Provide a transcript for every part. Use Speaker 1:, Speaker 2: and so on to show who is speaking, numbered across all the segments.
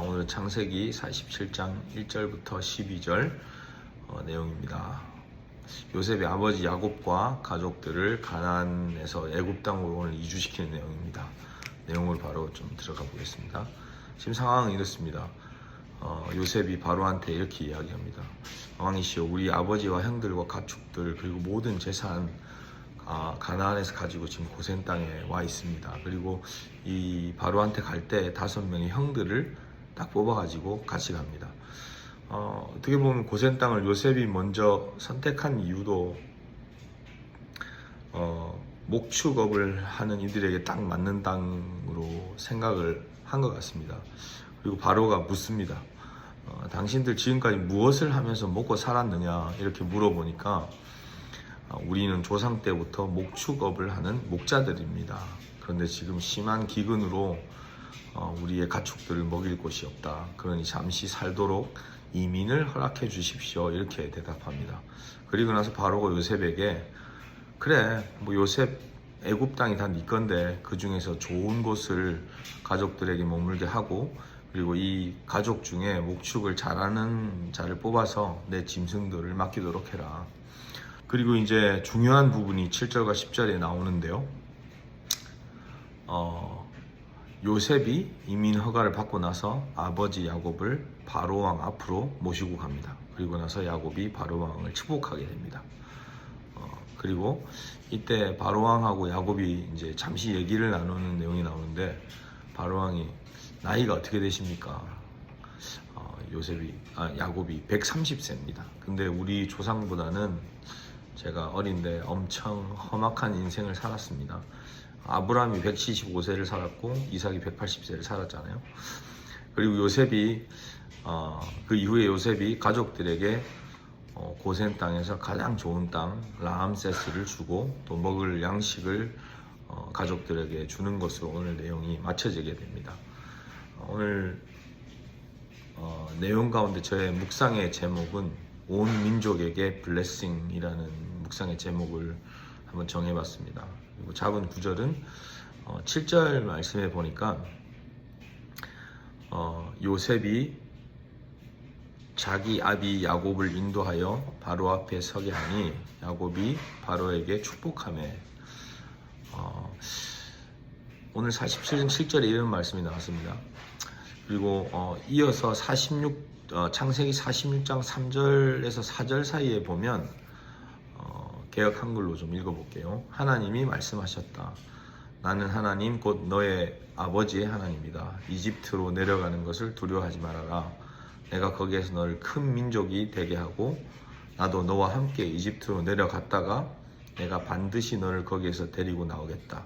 Speaker 1: 오늘 창세기 47장 1절부터 12절 어, 내용입니다. 요셉의 아버지 야곱과 가족들을 가나안에서 애굽 땅으로 오늘 이주시키는 내용입니다. 내용을 바로 좀 들어가 보겠습니다. 지금 상황은 이렇습니다. 어, 요셉이 바로한테 이렇게 이야기합니다. 왕이시여 우리 아버지와 형들과 가축들 그리고 모든 재산 아, 가나안에서 가지고 지금 고센 땅에 와 있습니다. 그리고 이 바로한테 갈 때 다섯 명의 형들을 딱 뽑아가지고 같이 갑니다. 어, 어떻게 보면 고센 땅을 요셉이 먼저 선택한 이유도 어, 목축업을 하는 이들에게 딱 맞는 땅으로 생각을 한 것 같습니다. 그리고 바로가 묻습니다. 어, 당신들 지금까지 무엇을 하면서 먹고 살았느냐 이렇게 물어보니까 어, 우리는 조상 때부터 목축업을 하는 목자들입니다. 그런데 지금 심한 기근으로 어, 우리의 가축들을 먹일 곳이 없다. 그러니 잠시 살도록 이민을 허락해 주십시오. 이렇게 대답합니다. 그리고 나서 바로가 요셉에게 그래 뭐 요셉 애굽 땅이 다 네 건데 그 중에서 좋은 곳을 가족들에게 머물게 하고 그리고 이 가족 중에 목축을 잘하는 자를 뽑아서 내 짐승들을 맡기도록 해라. 그리고 이제 중요한 부분이 7절과 10절에 나오는데요. 어, 요셉이 이민 허가를 받고 나서 아버지 야곱을 바로 왕 앞으로 모시고 갑니다. 그리고 나서 야곱이 바로 왕을 축복하게 됩니다. 어, 그리고 이때 바로 왕하고 야곱이 이제 잠시 얘기를 나누는 내용이 나오는데 바로 왕이 나이가 어떻게 되십니까? 어, 요셉이 아, 야곱이 130세입니다. 근데 우리 조상보다는 제가 어린데 엄청 험악한 인생을 살았습니다. 아브라함이 175세를 살았고 이삭이 180세를 살았잖아요. 그리고 요셉이 어, 그 이후에 요셉이 가족들에게 어, 고센 땅에서 가장 좋은 땅 라암세스를 주고 또 먹을 양식을 어, 가족들에게 주는 것으로 오늘 내용이 맞춰지게 됩니다. 어, 오늘 어, 내용 가운데 저의 묵상의 제목은 온 민족에게 블레싱이라는 묵상의 제목을 한번 정해봤습니다. 잡은 구절은 어, 7절 말씀에 보니까 어, 요셉이 자기 아비 야곱을 인도하여 바로 앞에 서게 하니 야곱이 바로에게 축복함에 어, 오늘 47장 7절에 이런 말씀이 나왔습니다. 그리고 어, 이어서 46 어, 창세기 46장 3절에서 4절 사이에 보면 어, 개혁 한글로 좀 읽어볼게요. 하나님이 말씀하셨다. 나는 하나님 곧 너의 아버지의 하나님이다. 이집트로 내려가는 것을 두려워하지 말아라. 내가 거기에서 너를 큰 민족이 되게 하고 나도 너와 함께 이집트로 내려갔다가 내가 반드시 너를 거기에서 데리고 나오겠다.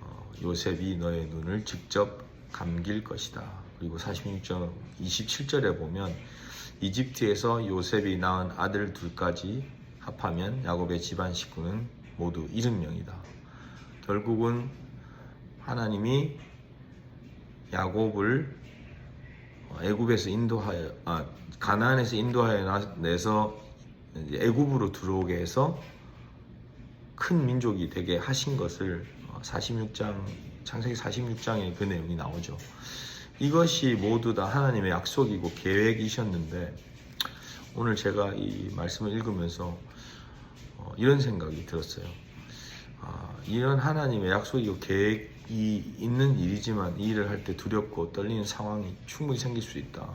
Speaker 1: 어, 요셉이 너의 눈을 직접 감길 것이다. 그리고 46절 27절에 보면 이집트에서 요셉이 낳은 아들 둘까지 합하면 야곱의 집안 식구는 모두 70명이다. 결국은 하나님이 야곱을 애굽에서 인도하여 아 가나안에서 인도하여 내서 애굽으로 들어오게 해서 큰 민족이 되게 하신 것을 46장 창세기 46장에 그 내용이 나오죠. 이것이 모두 다 하나님의 약속이고 계획이셨는데 오늘 제가 이 말씀을 읽으면서 어, 이런 생각이 들었어요. 아, 이런 하나님의 약속이고 계획이 있는 일이지만 이 일을 할 때 두렵고 떨리는 상황이 충분히 생길 수 있다.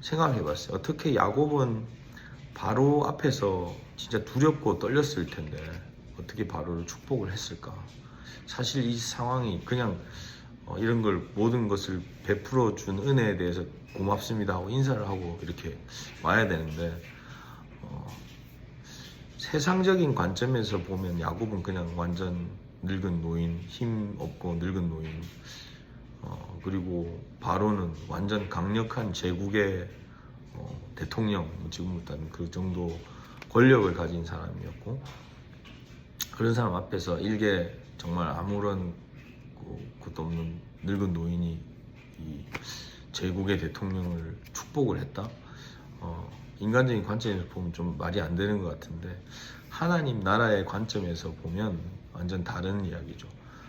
Speaker 1: 생각해 봤어요. 어떻게 야곱은 바로 앞에서 진짜 두렵고 떨렸을 텐데 어떻게 바로를 축복을 했을까? 사실 이 상황이 그냥 어, 이런 걸 모든 것을 베풀어 준 은혜에 대해서 고맙습니다 하고 인사를 하고 이렇게 와야 되는데 어, 세상적인 관점에서 보면 야곱은 그냥 완전 늙은 노인, 힘 없고 늙은 노인. 어, 그리고 바로는 완전 강력한 제국의 어, 대통령, 지금부터는 그 정도 권력을 가진 사람이었고 그런 사람 앞에서 일개 정말 아무런 그- 것도 없는 늙은 노인이 이 제국의 대통령을 축복을 했다. 어, 인간적인 관점에서 보면 좀 말이 안 되는 것 같은데 하나님 나라의 관점에서 보면 완전 다른 이야기죠.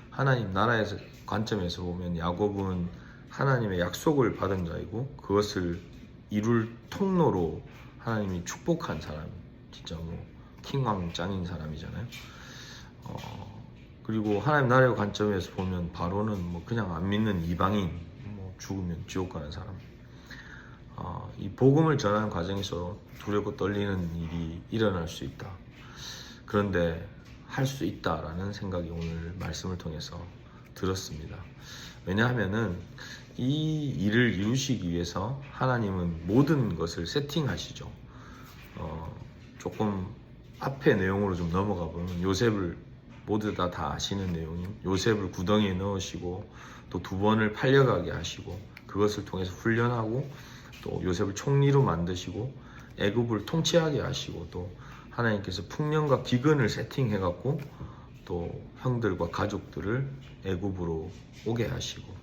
Speaker 1: 하나님 나라의 관점에서 보면 야곱은 하나님의 약속을 받은 자이고 그것을 이룰 통로로 하나님이 축복한 사람 진짜 뭐 킹왕 짱인 사람이잖아요. 어, 그리고 하나님 나라의 관점에서 보면 바로는 뭐 그냥 안 믿는 이방인 뭐 죽으면 지옥 가는 사람. 어, 이 복음을 전하는 과정에서 두렵고 떨리는 일이 일어날 수 있다. 그런데 할 수 있다라는 생각이 오늘 말씀을 통해서 들었습니다. 왜냐하면은 이 일을 이루시기 위해서 하나님은 모든 것을 세팅하시죠. 어, 조금 앞에 내용으로 좀 넘어가 보면 요셉을 모두 다 다 아시는 내용인 요셉을 구덩이에 넣으시고 또 두 번을 팔려가게 하시고 그것을 통해서 훈련하고 또 요셉을 총리로 만드시고 애굽을 통치하게 하시고 또 하나님께서 풍년과 기근을 세팅해 갖고 또 형들과 가족들을 애굽으로 오게 하시고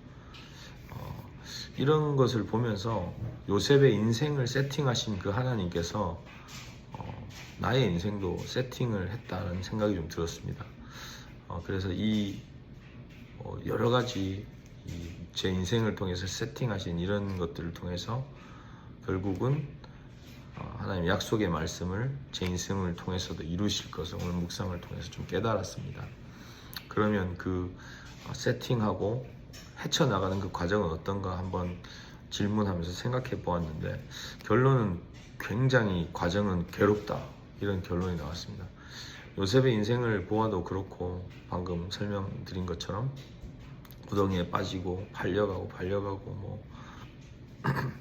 Speaker 1: 어, 이런 것을 보면서 요셉의 인생을 세팅하신 그 하나님께서 어, 나의 인생도 세팅을 했다는 생각이 좀 들었습니다. 어, 그래서 이 어, 여러 가지 이 제 인생을 통해서 세팅하신 이런 것들을 통해서 결국은 어, 하나님 약속의 말씀을 제 인생을 통해서도 이루실 것을 오늘 묵상을 통해서 좀 깨달았습니다. 그러면 그 어, 세팅하고 헤쳐나가는 그 과정은 어떤가 한번 질문하면서 생각해 보았는데 결론은 굉장히 과정은 괴롭다 이런 결론이 나왔습니다. 요셉의 인생을 보아도 그렇고 방금 설명드린 것처럼 구덩이에 빠지고 팔려가고 팔려가고 뭐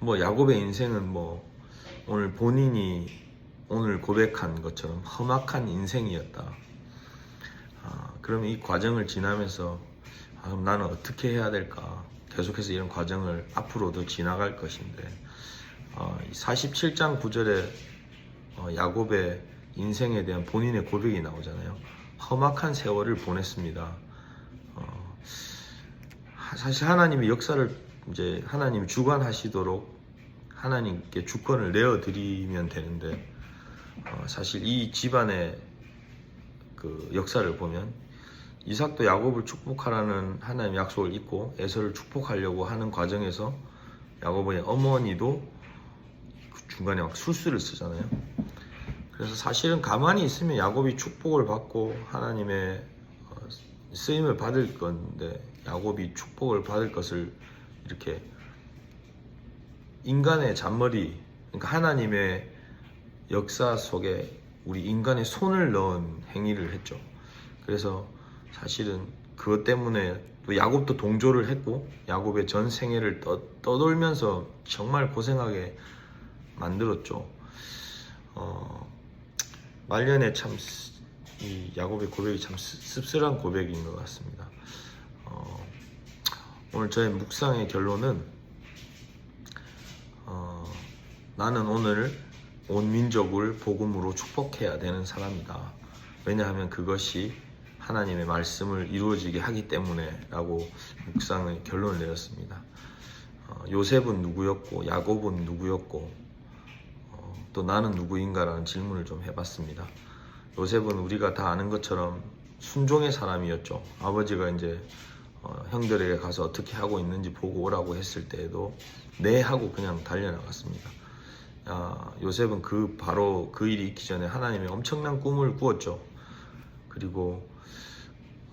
Speaker 1: 뭐 야곱의 인생은 뭐 오늘 본인이 오늘 고백한 것처럼 험악한 인생이었다. 아, 그러면 이 과정을 지나면서 아, 그럼 나는 어떻게 해야 될까? 계속해서 이런 과정을 앞으로도 지나갈 것인데 어, 47장 9절에 어, 야곱의 인생에 대한 본인의 고백이 나오잖아요. 험악한 세월을 보냈습니다. 사실 하나님이 역사를 이제 하나님이 주관하시도록 하나님께 주권을 내어 드리면 되는데 어, 사실 이 집안의 그 역사를 보면 이삭도 야곱을 축복하라는 하나님 약속을 잊고 에서를 축복하려고 하는 과정에서 야곱의 어머니도 그 중간에 막 술수를 쓰잖아요. 그래서 사실은 가만히 있으면 야곱이 축복을 받고 하나님의 어, 쓰임을 받을 건데 야곱이 축복을 받을 것을 이렇게 인간의 잔머리, 그러니까 하나님의 역사 속에 우리 인간의 손을 넣은 행위를 했죠. 그래서 사실은 그것 때문에 또 야곱도 동조를 했고 야곱의 전 생애를 떠, 떠돌면서 정말 고생하게 만들었죠. 어, 말년에 참 이 야곱의 고백이 참 씁- 씁쓸한 고백인 것 같습니다. 어, 오늘 저의 묵상의 결론은 어, 나는 오늘 온 민족을 복음으로 축복해야 되는 사람이다. 왜냐하면 그것이 하나님의 말씀을 이루어지게 하기 때문에 라고 묵상의 결론을 내렸습니다. 어, 요셉은 누구였고 야곱은 누구였고 어, 또 나는 누구인가라는 질문을 좀 해봤습니다. 요셉은 우리가 다 아는 것처럼 순종의 사람이었죠. 아버지가 이제 어, 형들에게 가서 어떻게 하고 있는지 보고 오라고 했을 때에도 네 하고 그냥 달려나갔습니다. 아, 요셉은 그 바로 그 일이 있기 전에 하나님의 엄청난 꿈을 꾸었죠. 그리고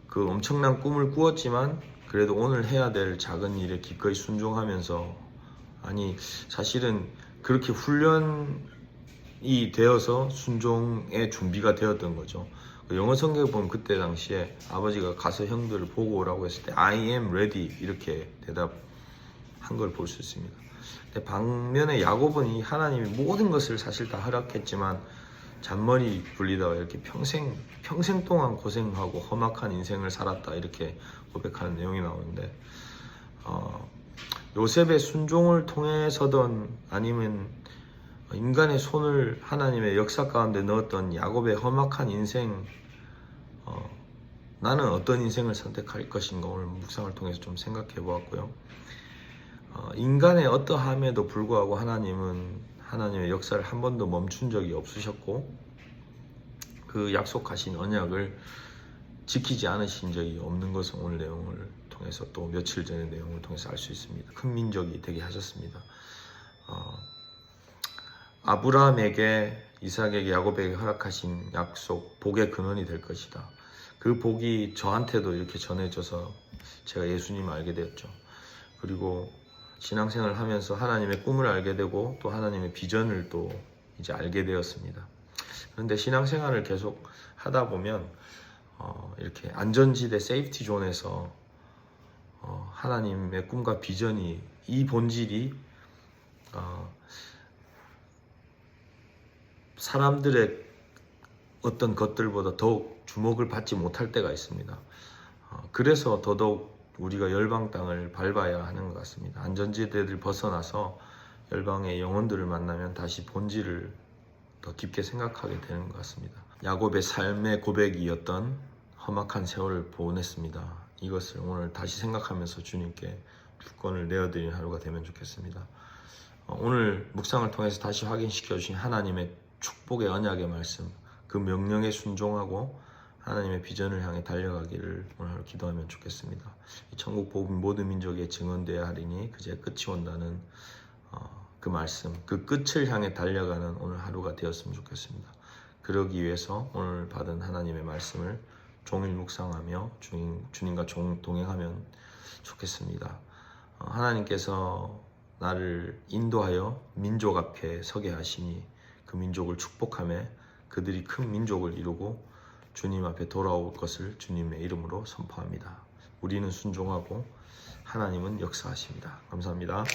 Speaker 1: 그 엄청난 꿈을 꾸었지만 그래도 오늘 해야 될 작은 일에 기꺼이 순종하면서 아니 사실은 그렇게 훈련이 되어서 순종의 준비가 되었던 거죠. 그 영어 성경에 보면 그때 당시에 아버지가 가서 형들을 보고 오라고 했을 때 I am ready 이렇게 대답한 걸 볼 수 있습니다. 반면에 야곱은 이 하나님이 모든 것을 사실 다 허락했지만 잔머리 굴리다가 이렇게 평생 평생 동안 고생하고 험악한 인생을 살았다 이렇게 고백하는 내용이 나오는데 어, 요셉의 순종을 통해서든 아니면 인간의 손을 하나님의 역사 가운데 넣었던 야곱의 험악한 인생 어, 나는 어떤 인생을 선택할 것인가 오늘 묵상을 통해서 좀 생각해 보았고요. 어, 인간의 어떠함에도 불구하고 하나님은 하나님의 역사를 한 번도 멈춘 적이 없으셨고 그 약속하신 언약을 지키지 않으신 적이 없는 것을 오늘 내용을 통해서 또 며칠 전의 내용을 통해서 알 수 있습니다. 큰 민족이 되게 하셨습니다. 어, 아브라함에게 이삭에게 야곱에게 허락하신 약속 복의 근원이 될 것이다. 그 복이 저한테도 이렇게 전해져서 제가 예수님을 알게 되었죠. 그리고 신앙생활을 하면서 하나님의 꿈을 알게 되고 또 하나님의 비전을 또 이제 알게 되었습니다. 그런데 신앙생활을 계속 하다 보면 어, 이렇게 안전지대 세이프티 존에서 어, 하나님의 꿈과 비전이 이 본질이 어, 사람들의 어떤 것들보다 더욱 주목을 받지 못할 때가 있습니다. 어, 그래서 더더욱 우리가 열방 땅을 밟아야 하는 것 같습니다. 안전지대를 벗어나서 열방의 영혼들을 만나면 다시 본질을 더 깊게 생각하게 되는 것 같습니다. 야곱의 삶의 고백이었던 험악한 세월을 보냈습니다. 이것을 오늘 다시 생각하면서 주님께 주권을 내어드리는 하루가 되면 좋겠습니다. 어, 오늘 묵상을 통해서 다시 확인시켜 주신 하나님의 축복의 언약의 말씀, 그 명령에 순종하고 하나님의 비전을 향해 달려가기를 오늘 하루 기도하면 좋겠습니다. 이 천국 복음 모든 민족에 증언되어야 하리니 그제 끝이 온다는 어, 그 말씀, 그 끝을 향해 달려가는 오늘 하루가 되었으면 좋겠습니다. 그러기 위해서 오늘 받은 하나님의 말씀을 종일 묵상하며 주님, 주님과 종, 동행하면 좋겠습니다. 어, 하나님께서 나를 인도하여 민족 앞에 서게 하시니 그 민족을 축복함에 그들이 큰 민족을 이루고 주님 앞에 돌아올 것을 주님의 이름으로 선포합니다. 우리는 순종하고 하나님은 역사하십니다. 감사합니다.